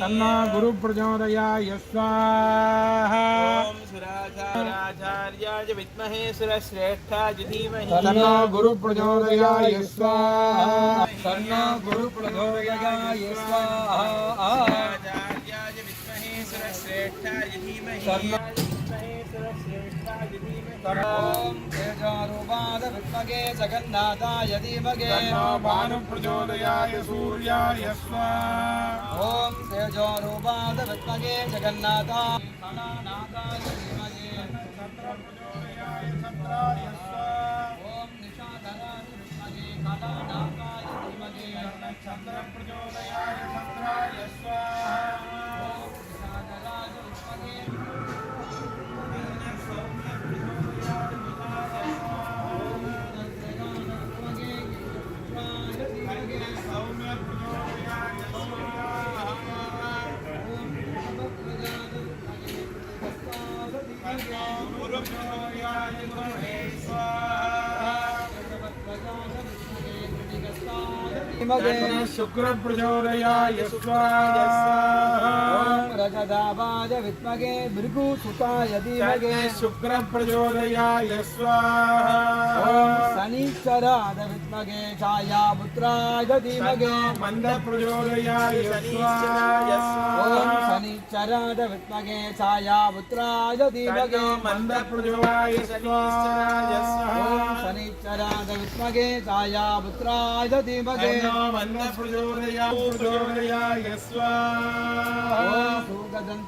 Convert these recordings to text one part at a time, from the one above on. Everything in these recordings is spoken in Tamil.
तन्नो गुरुप्रचोदयाय स्वाहा ॐ सुराचार्याय विद्महे सुरश्रेष्ठाय धीमहि तन्नो गुरुप्रचोदयाय स्वाहा तन्नो गुरुप्रचोदयाय स्वाहा सुराचार्याय विद्महे सुरश्रेष्ठाय धीमहि विद्महे सुरश्रेष्ठाय धीमहि ॐ तेजोरूपाद विद्मगे जगन्नाथाय धीमगे भानुप्रचोदयाय सूर्याय ॐ तेजोरूपाद विद्मगे जगन्नाथाय धीमगे चन्द्रप्रचोदयाय चन्द्राय ॐ निशाधराय विद्मगे कलानाथाय धीमगे चन्द्रप्रचोदयाय चन्द्राय स्वाहा। स्वाहा शुक्रप्रचोदयाय स्वाहा रजदाबाज विद्मगे भृगुसुताय धीमगे शुक्रप्रचोदयाय स्वाहा शनिश्चराद विद्मगे छायापुत्राय धीमगे मन्दप्रचोदयाय ॐ स्वाहा शनिश्चराद विद्मगे छायापुत्राय धीमगे मन्दप्रचोदयाय स्वाहा ॐ शनिश्चराद विद्मगे छायापुत्राय धीमगे मन्दप्रचोदयाय प्रचोदयाय स्वाहा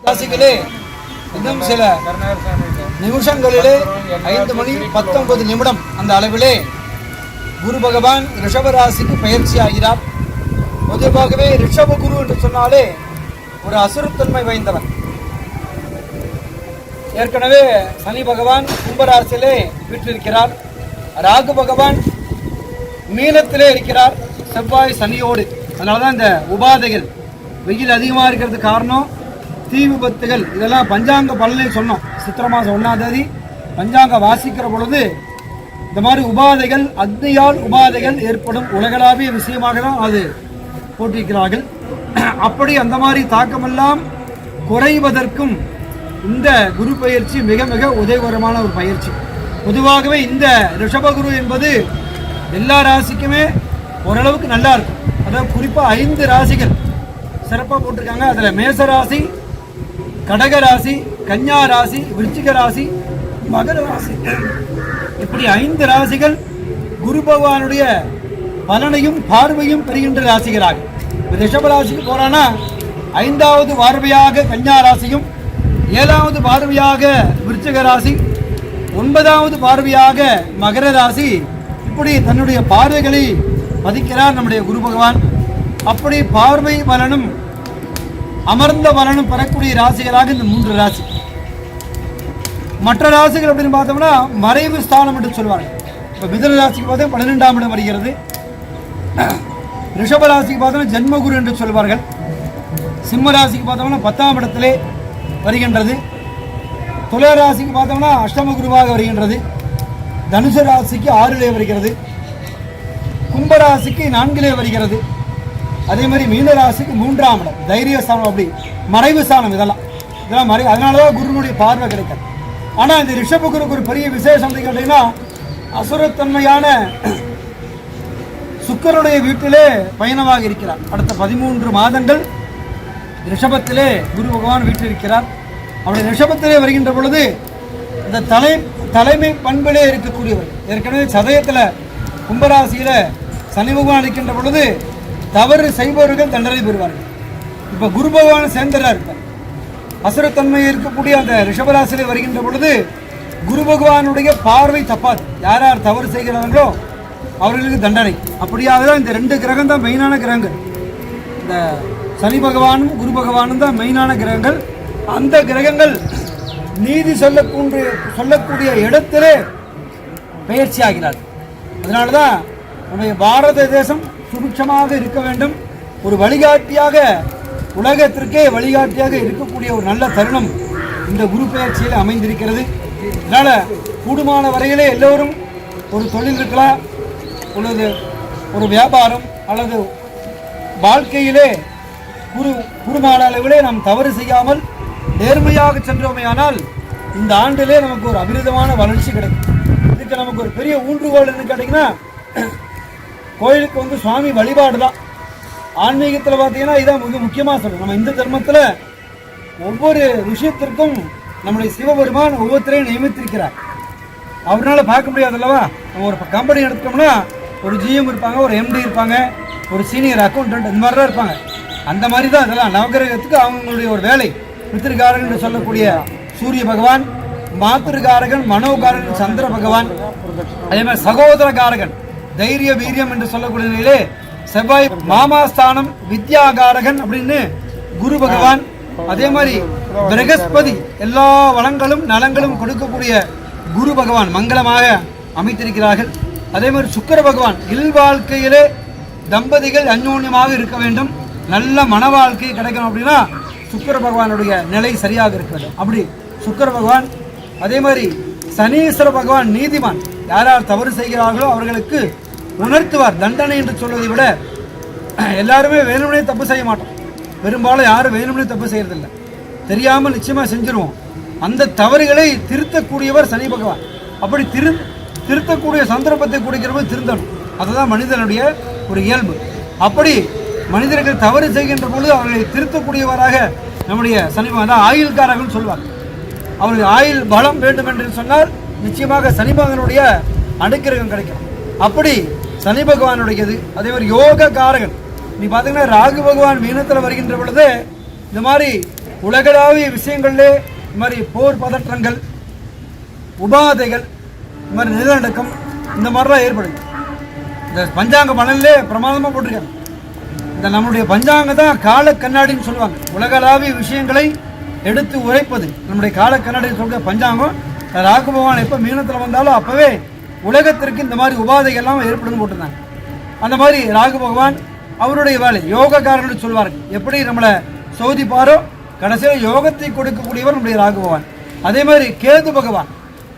ராசிகளே இன்னும் சில நிமிஷங்களிலே ஐந்து மணி பத்தொன்பது நிமிடம் அந்த அளவிலே குரு பகவான் ரிஷபராசிக்கு பயிற்சி ஆகிறார். பொதுவாகவே ரிஷப குரு என்று சொன்னாலே ஒரு அசுரத்தன்மை வாய்ந்தவன். ஏற்கனவே சனி பகவான் கும்பராசியிலே வீற்றிருக்கிறார். ராகு பகவான் மீனத்திலே இருக்கிறார். செவ்வாய் சனியோடு அதனால தான் இந்த உபாதைகள் வெயில் அதிகமாக இருக்கிறதுக்கு காரணம். தீ விபத்துகள் இதெல்லாம் பஞ்சாங்க பலனை சொன்னோம். சித்திரை மாதம் ஒன்றாம் தேதி பஞ்சாங்க வாசிக்கிற பொழுது இந்த மாதிரி உபாதைகள் அக்னியால் உபாதைகள் ஏற்படும். உலகளாவிய விஷயமாக தான் அது போட்டிருக்கிறார்கள். அப்படி அந்த மாதிரி தாக்கமெல்லாம் குறைவதற்கும் இந்த குரு பயிற்சி மிக மிக உதவிகரமான ஒரு பயிற்சி. பொதுவாகவே இந்த ரிஷபகுரு என்பது எல்லா ராசிக்குமே ஓரளவுக்கு நல்லா இருக்கும். அதாவது குறிப்பாக ஐந்து ராசிகள் சிறப்பாக போட்டிருக்காங்க. அதில் மேச ராசி கடக ராசி கன்னியா ராசி விருச்சிக ராசி மகர ராசி இப்படி ஐந்து ராசிகள் குரு பகவானுடைய பலனையும் பார்வையும் பெறுகின்ற ராசிகளாக. ரிஷப ராசிக்கு போறானா ஐந்தாவது பார்வையாக கன்னியா ராசியும் ஏழாவது பார்வையாக விருச்சிக ராசி ஒன்பதாவது பார்வையாக மகர ராசி இப்படி தன்னுடைய பார்வைகளை மதிக்கிறார் நம்முடைய குரு பகவான். அப்படி பார்வை பலனும் அமர்ந்த பலனும் பெறக்கூடிய ராசிகளாக இந்த மூன்று ராசி. மற்ற ராசிகள் அப்படின்னு பார்த்தோம்னா மறைவு ஸ்தானம் என்று சொல்வார்கள் இப்போ மிதன ராசிக்கு பார்த்தா பன்னிரெண்டாம் இடம் வருகிறது. ரிஷப ராசிக்கு பார்த்தோம்னா ஜென்மகுரு என்று சொல்வார்கள். சிம்ம ராசிக்கு பார்த்தோம்னா பத்தாம் இடத்திலே வருகின்றது. துலா ராசிக்கு பார்த்தோம்னா அஷ்டம குருவாக வருகின்றது. தனுசு ராசிக்கு ஆறிலே வருகிறது. கும்பராசிக்கு நான்கிலே வருகிறது. அதே மாதிரி மீனராசிக்கு மூன்றாம் இடம். தைரிய ஸ்தானம் அப்படி மறைவு ஸ்தானம் இதெல்லாம். இதெல்லாம் மறை அதனால தான் குருனுடைய பார்வை கிடைக்காது ஆனால் இந்த ரிஷபகுருக்கு ஒரு பெரிய விசேஷம் வந்து கேட்டிங்கன்னா அசுரத்தன்மையான சுக்கரனுடைய வீட்டிலே பயணமாக இருக்கிறார். அடுத்த பதிமூன்று மாதங்கள் ரிஷபத்திலே குரு பகவான் வீட்டில் இருக்கிறார். அவருடைய ரிஷபத்திலே வருகின்ற பொழுது இந்த தலை தலைமை பண்பிலே இருக்கக்கூடியவர். ஏற்கனவே சதயத்தில் கும்பராசியில் சனி பகவான் இருக்கின்ற பொழுது தவறு செய்பவர்கள் தண்டனை பெறுவார்கள். இப்போ குரு பகவான் சேர்ந்துறார் இருப்பார் அசுரத்தன்மை இருக்கக்கூடிய அந்த ரிஷபராசியில் வருகின்ற பொழுது குரு பகவானுடைய பார்வை தப்பாது. யார் யார் தவறு செய்கிறார்களோ அவர்களுக்கு தண்டனை. அப்படியாக தான் இந்த ரெண்டு கிரகம் தான் மெயினான கிரகங்கள். இந்த சனி பகவானும் குரு பகவானும் தான் மெயினான கிரகங்கள். அந்த கிரகங்கள் நீதி சொல்லக்கூடிய சொல்லக்கூடிய இடத்திலே பயிற்சி ஆகிறார் அதனால தான் நம்முடைய பாரத தேசம் சுபிட்சமாக இருக்க வேண்டும். ஒரு வழிகாட்டியாக உலகத்திற்கே வழிகாட்டியாக இருக்கக்கூடிய ஒரு நல்ல தருணம் இந்த குரு பெயர்ச்சியில் அமைந்திருக்கிறது. அதனால் கூடுமான வரையிலே எல்லோரும் ஒரு தொழில் இருக்கலாம் அல்லது ஒரு வியாபாரம் அல்லது வாழ்க்கையிலே குரு குருமான அளவிலே நாம் தவறு செய்யாமல் நேர்மையாக சென்றோமேயானால் இந்த ஆண்டிலே நமக்கு ஒரு அபிரிதமான வளர்ச்சி கிடைக்கும். இதுக்கு நமக்கு ஒரு பெரிய ஊன்றுகோல் என்ன கேட்டிங்கன்னா கோயிலுக்கு வந்து சுவாமி வழிபாடு தான் ஆன்மீகத்தில் பார்த்தீங்கன்னா இதான் மிக முக்கியமாக சொல்லணும் நம்ம இந்து தர்மத்தில் ஒவ்வொரு விஷயத்திற்கும் நம்முடைய சிவபெருமான் ஒவ்வொருத்தரையும் நியமித்திருக்கிறார். அவரால் பார்க்க முடியாது அல்லவா? நம்ம ஒரு கம்பெனி எடுத்தோம்னா ஒரு ஜிஎம் இருப்பாங்க ஒரு எம்டி இருப்பாங்க ஒரு சீனியர் அக்கௌண்டன்ட் இந்த மாதிரி தான் இருப்பாங்க. அந்த மாதிரி தான் இதெல்லாம். நவகிரகத்துக்கு அவங்களுடைய ஒரு வேலை. பித்திருக்காரகன் என்று சொல்லக்கூடிய சூரிய பகவான் மாத்திருக்காரகன் மனோகாரகன் சந்திர பகவான் அதே மாதிரி சகோதர காரகன் தைரிய வீரியம் என்று சொல்லக்கூடிய நிலையிலே செவ்வாய் மாமாஸ்தானம் வித்யாகாரகன் அப்படின்னு குரு பகவான் அதே மாதிரி பிரகஸ்பதி எல்லா வளங்களும் நலங்களும் கொடுக்கக்கூடிய குரு பகவான் மங்களமாக அமைத்திருக்கிறார்கள். அதே மாதிரி சுக்கர பகவான் இல் வாழ்க்கையிலே தம்பதிகள் அந்யோன்யமாக இருக்க வேண்டும். நல்ல மன வாழ்க்கை கிடைக்கணும் அப்படின்னா சுக்கர பகவானுடைய நிலை சரியாக இருக்கிறது. அப்படி சுக்கர பகவான் அதே மாதிரி சனீஸ்வர பகவான் நீதிமான் யார் யார் தவறு செய்கிறார்களோ அவர்களுக்கு உணர்த்துவார் தண்டனை என்று சொல்வதை விட எல்லாருமே வேணும்னே தப்பு செய்ய மாட்டோம். பெரும்பாலும் யாரும் வேணும்னே தப்பு செய்யறதில்லை. தெரியாமல் நிச்சயமாக செஞ்சிருவோம். அந்த தவறுகளை திருத்தக்கூடியவர் சனி பகவான். அப்படி திரு திருத்தக்கூடிய சந்தர்ப்பத்தை கொடுக்கிறவங்க திருந்தணும். அதுதான் மனிதனுடைய ஒரு இயல்பு. அப்படி மனிதர்கள் தவறு செய்கின்ற பொழுது அவர்களை திருத்தக்கூடியவராக நம்முடைய சனி பகவான் தான் ஆயுள்காரர்கள் சொல்வார். அவருக்கு ஆயுள் பலம் வேண்டும் என்று சொன்னால் நிச்சயமாக சனி பகவானுடைய அனுக்கிரகம் கிடைக்கும். அப்படி சனி பகவானுடையது. அதே மாதிரி யோக காரகன் நீ பார்த்தீங்கன்னா ராகு பகவான் மீனத்தில் வருகின்ற பொழுது இந்த மாதிரி உலகளாவிய விஷயங்களிலே இந்த மாதிரி போர் பதற்றங்கள் உபாதைகள் இந்த மாதிரி நிலநடுக்கம் இந்த மாதிரிலாம் ஏற்படுது. இந்த பஞ்சாங்க பலனிலே பிரமாதமாக போட்டிருக்காங்க. இந்த நம்முடைய பஞ்சாங்கம் தான் கால கண்ணாடின்னு சொல்லுவாங்க. உலகளாவிய விஷயங்களை எடுத்து உரைப்பது. நம்முடைய கால கண்ணாடின்னு சொல்கிற பஞ்சாங்கம் ராகு பகவான் எப்போ மீனத்தில் வந்தாலும் அப்போவே உலகத்திற்கு இந்த மாதிரி உபாதைகள்லாம் ஏற்படும் போட்டிருந்தாங்க. அந்த மாதிரி ராகு பகவான் அவருடைய வேலை யோகக்காரர்கள் சொல்வார்கள். எப்படி நம்மளை சோதிப்பாரோ கடைசியில் யோகத்தை கொடுக்கக்கூடியவர் நம்முடைய ராகு பகவான். அதே மாதிரி கேது பகவான்.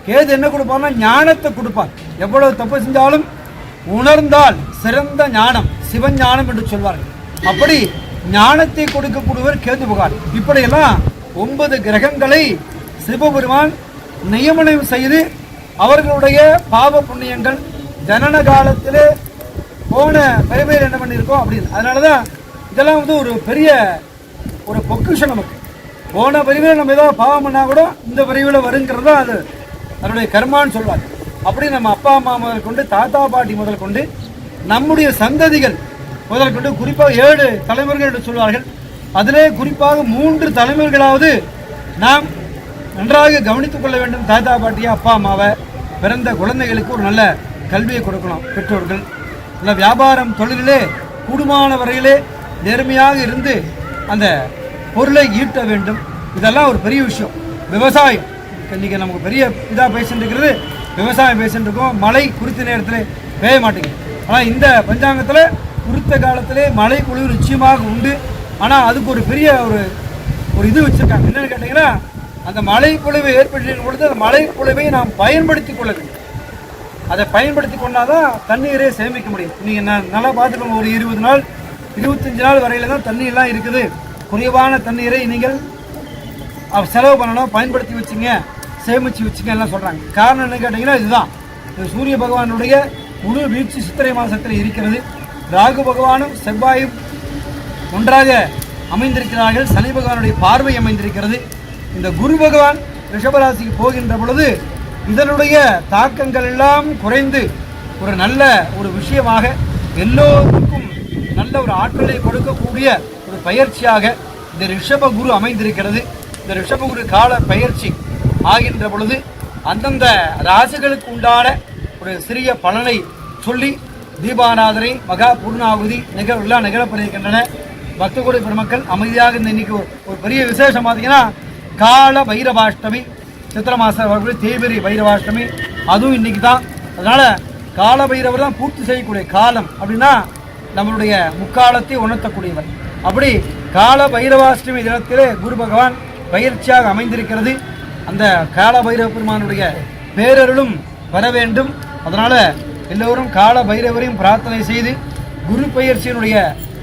கேது என்ன கொடுப்பார்னா ஞானத்தை கொடுப்பார். எவ்வளவு தப்பு செஞ்சாலும் உணர்ந்தால் சிறந்த ஞானம் சிவஞானம் என்று சொல்வார்கள். அப்படி ஞானத்தை கொடுக்கக்கூடியவர் கேது பகவான். இப்படியெல்லாம் ஒன்பது கிரகங்களை சிவபெருமான் நியமனம் செய்து அவர்களுடைய பாவ புண்ணியங்கள் ஜனன காலத்திலே போன பெருமையில் என்ன பண்ணியிருக்கோம் அப்படின்னு. அதனால தான் இதெல்லாம் வந்து ஒரு பெரிய ஒரு பொக்கிஷம் நமக்கு. போன பிரிவில் நம்ம ஏதாவது பாவம் பண்ணால் கூட இந்த பிரிவில் வருங்கிறது தான் அது அதனுடைய கர்மான்னு சொல்லுவாங்க அப்படி நம்ம அப்பா அம்மா முதல் கொண்டு தாத்தா பாட்டி முதல் கொண்டு நம்முடைய சந்ததிகள் முதல் கொண்டு குறிப்பாக ஏழு தலைமுறைகள் என்று சொல்வார்கள். அதிலே குறிப்பாக மூன்று தலைமுறைகளாவது நாம் நன்றாக கவனித்துக் கொள்ள வேண்டும். தாத்தா பாட்டியா அப்பா அம்மாவை. பிறந்த குழந்தைகளுக்கு ஒரு நல்ல கல்வியை கொடுக்கணும் பெற்றோர்கள் நல்ல வியாபாரம் தொழிலே கூடுமான வரையிலே நேர்மையாக இருந்து அந்த பொருளை ஈட்ட வேண்டும். இதெல்லாம் ஒரு பெரிய விஷயம். விவசாயம். இன்றைக்கி நமக்கு பெரிய இதாக பேசிட்டுருக்கிறது விவசாயம் பேசிட்டுருக்கோம் மழை குறித்த நேரத்தில் பெய்ய மாட்டேங்குது. ஆனால் இந்த பஞ்சாங்கத்தில் குறித்த காலத்திலே மழை பொழிவு நிச்சயமாக உண்டு. ஆனால் அதுக்கு ஒரு பெரிய ஒரு ஒரு இது வச்சுருக்காங்க. என்னென்னு கேட்டிங்கன்னா அந்த மழை பொழிவு ஏற்பட்டிருக்கும் பொழுது அந்த மழை பொழிவை நாம் பயன்படுத்தி கொள்ள வேண்டும். அதை பயன்படுத்தி கொண்டாதான் தண்ணீரை சேமிக்க முடியும். நீங்கள் நான் நல்லா பார்த்துக்கோங்க ஒரு இருபது நாள் இருபத்தஞ்சு நாள் வரையில் தான் தண்ணீர்லாம் இருக்குது. குறைவான தண்ணீரை நீங்கள் செலவு பண்ணணும் பயன்படுத்தி வச்சுங்க சேமிச்சு வச்சுங்க எல்லாம் சொல்கிறாங்க காரணம் என்ன கேட்டிங்கன்னா இதுதான். சூரிய பகவானுடைய முழு வீழ்ச்சி சித்திரை மாதத்தில் இருக்கிறது. ராகு பகவானும் செவ்வாயும் ஒன்றாக அமைந்திருக்கிறார்கள். சனி பகவானுடைய பார்வை அமைந்திருக்கிறது. இந்த குரு பகவான் ரிஷபராசிக்கு போகின்ற பொழுது இதனுடைய தாக்கங்கள் எல்லாம் குறைந்து ஒரு நல்ல ஒரு விஷயமாக எல்லோருக்கும் நல்ல ஒரு ஆற்றலை கொடுக்கக்கூடிய ஒரு பயிற்சியாக இந்த ரிஷப குரு அமைந்திருக்கிறது. இந்த ரிஷப குரு கால பயிற்சி ஆகின்ற பொழுது அந்தந்த ராசிகளுக்கு உண்டான ஒரு சிறிய பலனை சொல்லி தீபாராதனை மகா பூர்ணாகுதி நிகழ்வுலாம் நிகழப்படுகின்றன பக்தகுடி பெருமக்கள் அமைதியாக இந்த இன்னைக்கு ஒரு- ஒரு பெரிய விசேஷம் பார்த்தீங்கன்னா கால பைரவாஷ்டமி சித்திர மாதம் வரக்கூடிய தேய்பிரி பைரவாஷ்டமி அதுவும் இன்றைக்கி தான். அதனால் கால பைரவர் தான் பூர்த்தி செய்யக்கூடிய காலம் அப்படின்னா நம்மளுடைய முக்காலத்தை உணர்த்தக்கூடியவர். அப்படி கால பைரவாஷ்டமி தினத்திலே குரு பகவான் பயிற்சியாக அமைந்திருக்கிறது. அந்த கால பைரவ பெருமானுடைய பேரருளும் வர வேண்டும். அதனால் எல்லோரும் கால பைரவரையும் பிரார்த்தனை செய்து குரு பயிற்சியினுடைய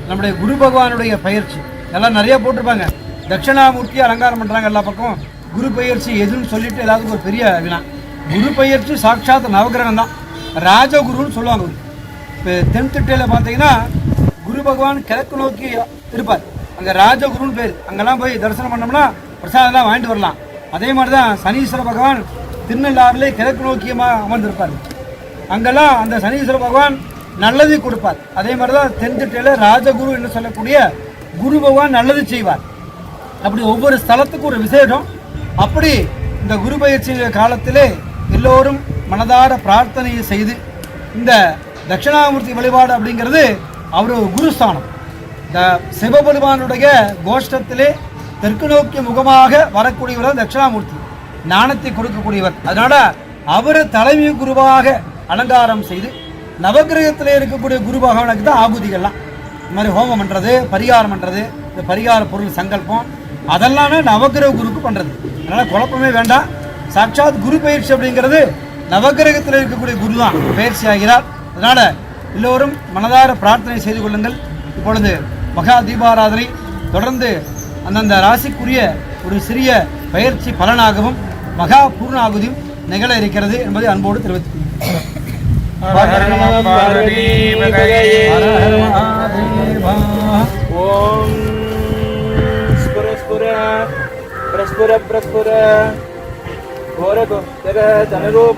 நம்முடைய குரு பகவானுடைய பயிற்சி. எல்லாம் நிறைய போட்டிருப்பாங்க. தட்சிணாமூர்த்தி அலங்காரம் பண்ணுறாங்க எல்லா பக்கம் குரு பயிற்சி எதுன்னு சொல்லிட்டு எல்லாத்துக்கும் ஒரு பெரிய வினா. குரு பயிற்சி சாட்சாத் நவகிரகம் தான். ராஜகுருன்னு சொல்லுவாங்க இப்போ தென்திட்டையில் பார்த்தீங்கன்னா குரு பகவான் கிழக்கு நோக்கி இருப்பார். அங்கே ராஜகுருன்னு பேர். அங்கெல்லாம் போய் தரிசனம் பண்ணோம்னா பிரசாதம்லாம் வாங்கிட்டு வரலாம். அதே மாதிரி தான் சனீஸ்வர பகவான் திருநள்ளாறுலே கிழக்கு நோக்கியமாக அமர்ந்திருப்பார். அங்கெல்லாம் அந்த சனீஸ்வர பகவான் நல்லது கொடுப்பார். அதே மாதிரி தான் தென்திட்டையில் ராஜகுரு என்று சொல்லக்கூடிய குரு பகவான் நல்லது செய்வார். அப்படி ஒவ்வொரு ஸ்தலத்துக்கும் ஒரு விசேஷம். அப்படி இந்த குரு பயிற்சி காலத்திலே எல்லோரும் மனதார பிரார்த்தனையை செய்து இந்த தட்சிணாமூர்த்தி வழிபாடு அப்படிங்கிறது அவர் குருஸ்தானம். இந்த சிவபெருமானுடைய கோஷ்டத்திலே தெற்கு நோக்கிய முகமாக வரக்கூடியவர் தட்சிணாமூர்த்தி. ஞானத்தை கொடுக்கக்கூடியவர். அதனால் அவர் தலைமை குருவாக அலங்காரம் செய்து நவக்கிரகத்தில் இருக்கக்கூடிய குரு பகவானுக்கு தான் ஆகுதிகள்லாம். இந்த மாதிரி ஹோமம் பண்ணுறது பரிகாரம் பண்ணுறது இந்த பரிகார பொருள் சங்கல்பம் அதெல்லாமே நவக்கிரக குருக்கு பண்ணுறது அதனால் குழப்பமே வேண்டாம். சாட்சாத் குரு பயிற்சி அப்படிங்கிறது நவக்கிரகத்தில் இருக்கக்கூடிய குரு தான் பயிற்சி ஆகிறார். அதனால் எல்லோரும் மனதார பிரார்த்தனை செய்து கொள்ளுங்கள். இப்பொழுது மகா தீபாராதனை தொடர்ந்து அந்தந்த ராசிக்குரிய ஒரு சிறிய பயிற்சி பலனாகவும் மகா பூர்ணாகுதியும் நிகழ இருக்கிறது என்பதை அன்போடு தெரிவித்துக் ஓம் ప్రస్ఫుర ప్రస్ఫుర ఘోర ఘోర తనరూప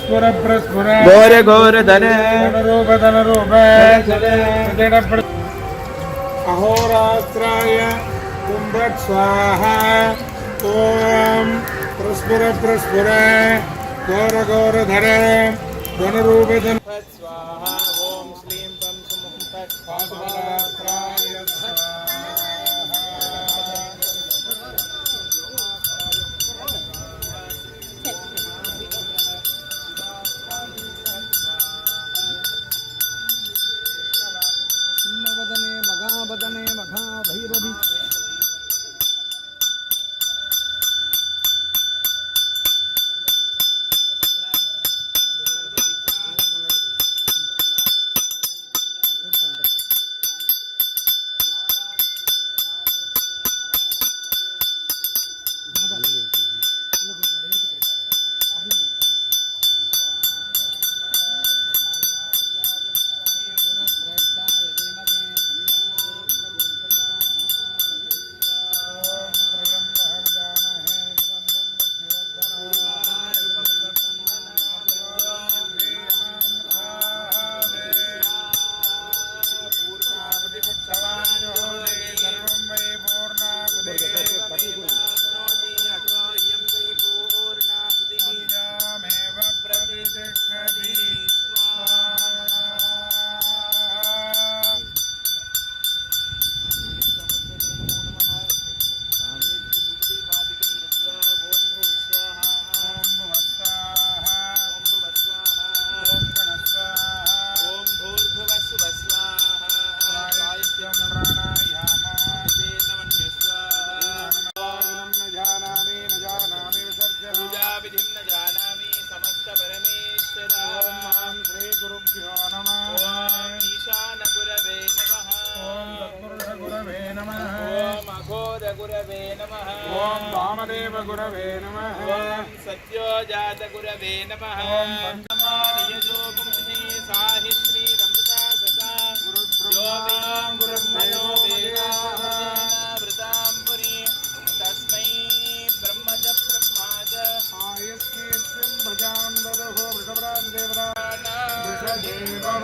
ప్రస్ఫుర ప్రస్ఫుర ఘోర ఘోర ధనే రూప ధన రూప అహోరాత్రాయ కుంభట్ స్వాహ. ఓం ప్రస్ఫుర ప్రస్ఫుర. ఘోర ఘోర ధన ధన రూప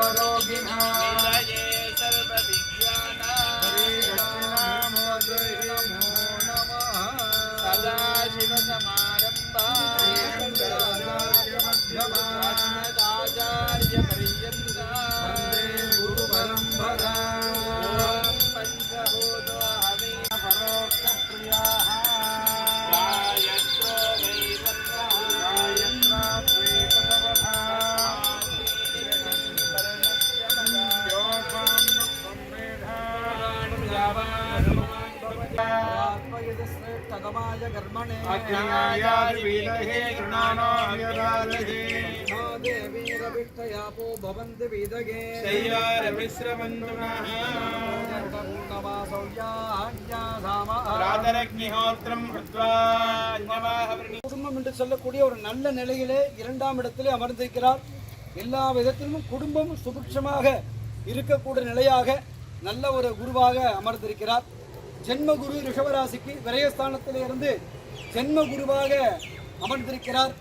वृषदेववरोगिणः निलये கர்மணே अज्ञायाद्विदहे गृणानाव्यरालहे மாதேவீரவிஷ்டயாபோ பவந்து வீதகே शैवारमिश्रबन्धुनः பூர்ணவாசௌயாஹ்யாசாமா प्रातरग्निहोत्रं हृत्वा अन्यवाहवृणि குடும்பம் என்று சொல்லக்கூடிய ஒரு நல்ல நிலையிலே இரண்டாம் இடத்திலே அமர்ந்திருக்கிறார் எல்லா விதத்திலும் குடும்பம் சுபிக்ஷமாக இருக்கக்கூடிய நிலையாக நல்ல ஒரு குருவாக அமர்ந்திருக்கிறார் ஜென்ம குரு ரிஷபராசிக்கு விரயஸ்தானத்திலே இருந்து ஜென்ம குருவாக அமர்ந்திருக்கிறார்.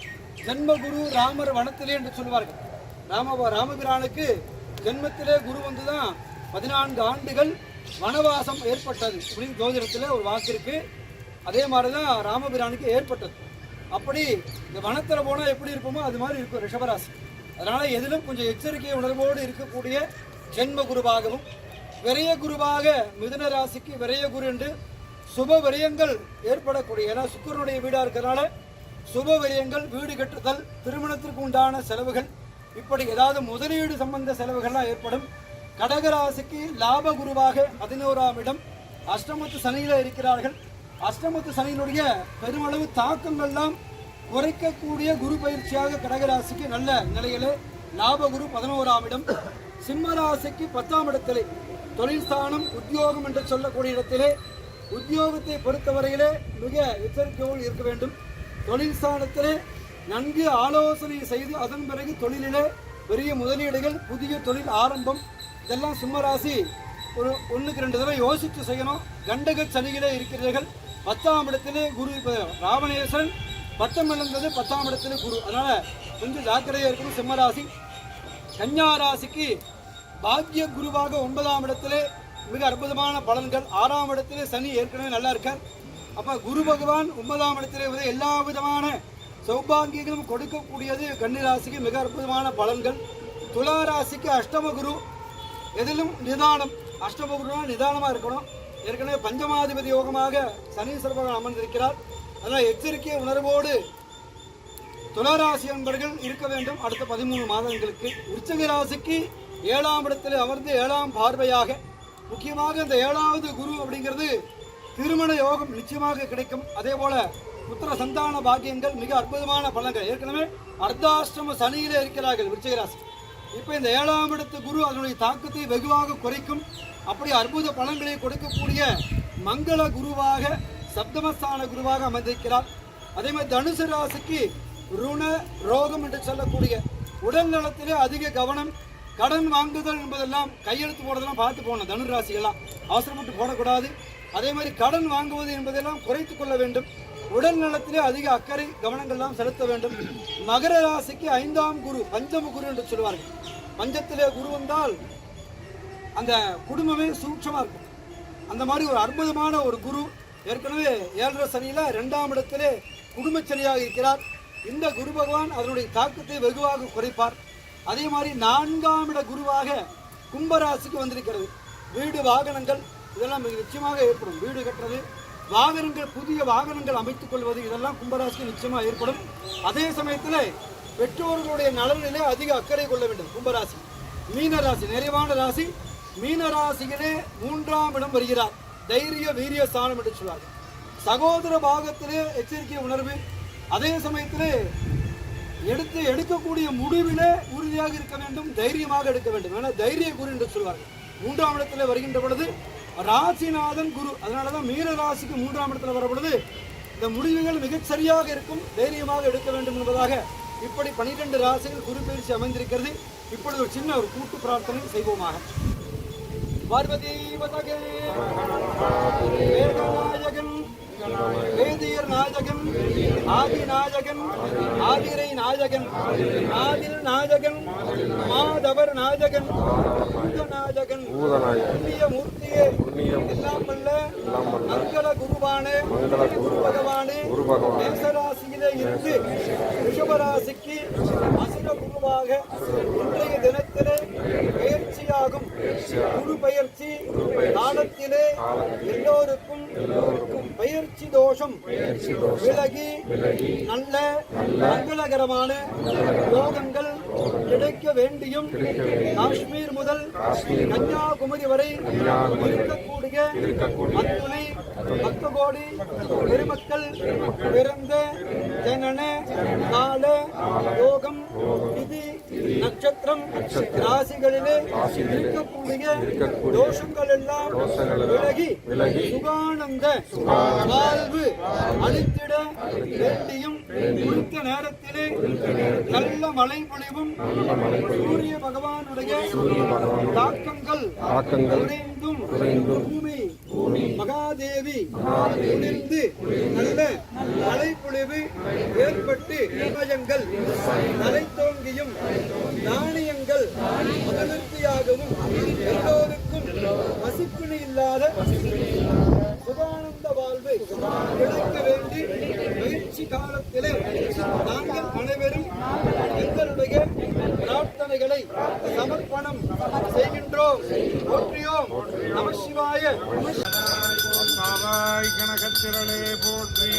ஜென்ம குரு ராமர் வனத்திலே என்று சொல்வார்கள். ராம ராமபிரானுக்கு ஜென்மத்திலே குரு வந்து தான் பதினான்கு ஆண்டுகள் வனவாசம் ஏற்பட்டது அப்படின்னு ஜோதிடத்தில் ஒரு வாக்கு இருக்கு. அதே மாதிரி தான் ராமபிரானுக்கு ஏற்பட்டது. அப்படி இந்த வனத்தில் போனால் எப்படி இருப்போமோ அது மாதிரி இருக்கும் ரிஷபராசி. அதனால் எதிலும் கொஞ்சம் எச்சரிக்கை உணர்வோடு இருக்கக்கூடிய ஜென்ம குருவாகவும் விரைய குருவாக மிதுன ராசிக்கு விரைய குரு என்று சுப விரயங்கள் ஏற்படக்கூடிய ஏன்னா சுக்கரனுடைய வீடாக இருக்கிறனால சுப விரயங்கள் வீடு கட்டுதல் திருமணத்திற்கு உண்டான செலவுகள் இப்படி ஏதாவது முதலீடு சம்பந்த செலவுகள்லாம் ஏற்படும். கடகராசிக்கு லாப குருவாக பதினோராம் இடம். அஷ்டமத்து சனியில் இருக்கிறார்கள். அஷ்டமத்து சனியினுடைய பெருமளவு தாக்கங்கள்லாம் குறைக்கக்கூடிய குரு பயிற்சியாக கடகராசிக்கு நல்ல நிலையிலே லாப குரு பதினோராம் இடம். சிம்மராசிக்கு பத்தாம் இடத்திலே தொழில் ஸ்தானம் உத்தியோகம் என்று சொல்லக்கூடிய இடத்திலே உத்தியோகத்தை பொறுத்தவரையிலே மிக எச்சரிக்கையோடு இருக்க வேண்டும். தொழில் ஸ்தானத்திலே நன்கு ஆலோசனை செய்து அதன் பிறகு தொழிலிலே பெரிய முதலீடுகள் புதிய தொழில் ஆரம்பம் இதெல்லாம் சிம்மராசி ஒரு ஒன்றுக்கு ரெண்டு தடவை யோசித்து செய்யணும். கண்டக சனிகளே இருக்கிறீர்கள். பத்தாம் இடத்திலே குரு இப்போ ராவணேஸ்வரன் பட்டம் இழந்தது பத்தாம் இடத்திலே குரு. அதனால் கொஞ்சம் ஜாக்கிரதையாக இருக்கணும் சிம்மராசி. கன்னியா ராசிக்கு பாக்கிய குருவாக ஒன்பதாம் இடத்திலே மிக அற்புதமான பலன்கள். ஆறாம் இடத்திலே சனி ஏற்கனவே நல்லா இருக்கார். அப்ப குரு பகவான் ஒன்பதாம் இடத்திலே வந்து எல்லா விதமான சௌபாகியங்களும் கொடுக்கக்கூடியது கன்னிராசிக்கு மிக அற்புதமான பலன்கள். துலா ராசிக்கு அஷ்டம குரு. எதிலும் நிதானம். அஷ்டம குருனா நிதானமாக இருக்கணும். ஏற்கனவே பஞ்சமாதிபதி யோகமாக சனீஸ்வர பகவான் அமர்ந்திருக்கிறார். அதனால் எச்சரிக்கை உணர்வோடு துளாராசி என்பவர்கள் இருக்க வேண்டும். அடுத்த பதிமூணு மாதங்களுக்கு. உச்சக ராசிக்கு ஏழாம் இடத்தில் அமர்ந்து ஏழாம் பார்வையாக முக்கியமாக இந்த ஏழாவது குரு அப்படிங்கிறது திருமண யோகம் நிச்சயமாக கிடைக்கும். அதே போல புத்திர சந்தான பாக்கியங்கள் மிக அற்புதமான பலன்கள். ஏற்கனவே அர்த்தாஷ்டம சனியிலே இருக்கிறார்கள் விருச்சிகராசி. இப்போ இந்த ஏழாம் இடத்து குரு அதனுடைய தாக்கத்தை வெகுவாக குறைக்கும். அப்படி அற்புத பலன்களை கொடுக்கக்கூடிய மங்கள குருவாக சப்தமஸ்தான குருவாக அமைந்திருக்கிறார். அதே மாதிரி தனுசு ராசிக்கு ருண ரோகம் என்று சொல்லக்கூடிய உடல் நலத்திலே அதிக கவனம் கடன் வாங்குதல் என்பதெல்லாம் கையெழுத்து போடுறதெல்லாம் பார்த்து போகணும் தனு ராசிகள்லாம் அவசரப்பட்டு போடக்கூடாது. அதே மாதிரி கடன் வாங்குவது என்பதெல்லாம் குறைத்து கொள்ள வேண்டும். உடல் நலத்திலே அதிக அக்கறை கவனங்கள்லாம் செலுத்த வேண்டும். மகர ராசிக்கு ஐந்தாம் குரு பஞ்சம குரு என்று சொல்வார்கள் பஞ்சத்திலே குரு வந்தால் அந்த குடும்பமே சூட்சமாக இருக்கும். அந்த மாதிரி ஒரு அற்புதமான ஒரு குரு ஏற்கனவே ஏழரை சனியில் ரெண்டாம் இடத்திலே குடும்பச்சனியாக இருக்கிறார். இந்த குரு பகவான் அதனுடைய தாக்கத்தை வெகுவாக குறைப்பார். அதே மாதிரி நான்காம் இட குருவாக கும்பராசிக்கு வந்திருக்கிறது. வீடு வாகனங்கள் இதெல்லாம் மிக நிச்சயமாக ஏற்படும். வீடு கட்டுறது வாகனங்கள் புதிய வாகனங்கள் அமைத்துக் கொள்வது இதெல்லாம் கும்பராசிக்கு நிச்சயமாக ஏற்படும். அதே சமயத்தில் பெற்றோர்களுடைய நலனிலே அதிக அக்கறை கொள்ள வேண்டும். கும்பராசி மீன ராசி நிறைவான ராசி மீன ராசியிலே மூன்றாம் இடம் வருகிறார். தைரிய வீரிய ஸ்தானம் என்று சொல்வார்கள். சகோதர பாகத்திலே எச்சரிக்கை உணர்வு. அதே சமயத்திலே எடுத்து எடுக்கக்கூடிய முடிவிலே உறுதியாக இருக்க வேண்டும் தைரியமாக எடுக்க வேண்டும். ஏன்னா தைரிய குரு என்று சொல்வார்கள். மூன்றாம் இடத்துல வருகின்ற பொழுது ராசிநாதன் குரு. அதனால தான் மீன ராசிக்கு மூன்றாம் இடத்துல வர பொழுது இந்த முடிவுகள் மிகச்சரியாக இருக்கும் தைரியமாக எடுக்க வேண்டும் என்பதாக இப்படி பனிரெண்டு ராசிகள் குரு பயிற்சி அமைந்திருக்கிறது. இப்பொழுது ஒரு சின்ன ஒரு கூட்டு பிரார்த்தனை செய்வோமாக. பார்வதி பதகே வேதியர் நாயகன் ஆதி நாயகன் ஆதிரை நாயகன் ஆதில் நாயகன் மாதவர் நாயகன் பூத நாயகன் புண்ணிய மூர்த்தியே எல்லாம் வல்ல மங்கள குருவானே குரு பகவானே மேசராசியிலே இருந்து ரிஷபராசிக்கு அசுர குருவாக இன்றைய தினத்திலே பயிற்சியாகும் குரு பயிற்சி காலத்திலே எல்லோருக்கும் பயிற்சி தோஷம் விலகி நல்ல மங்களகரமான யோகங்கள் கிடை கிடைக்க வேண்டியும் காஷ்மீர் முதல் கன்னியாகுமரி வரை இருக்கக்கூடிய அத்துணை பக்த கோடி பெருமக்கள் பிறந்த ஜனன கால யோகம். விதி நட்சத்திரம். ராசிகளிலே இருக்கக்கூடிய தோஷங்கள் எல்லாம் விலகி சுகானந்த வாழ்வு அளித்திட வேண்டியும் குறித்த நேரத்திலே நல்ல மழை பொழிவும் சூரிய பகவானுடைய தாக்கங்கள் குறைந்தும் பூமி மகாதேவி குளிர்ந்து நல்ல மழை பொழிவு ஏற்பட்டு விவயங்கள் தலை தோங்கியும் தானியங்கள் அபிவிருத்தியாகவும் எல்லோருக்கும் பசிப்பிணி இல்லாத சுகானந்த கிடைக்க வேண்டி முயற்சி காலத்திலே நாங்கள் அனைவரும் எங்களுடைய பிரார்த்தனைகளை சமர்ப்பணம் செய்கின்றோம். போற்றியோம். நம சிவாய. கனகத்திரளே போற்றி.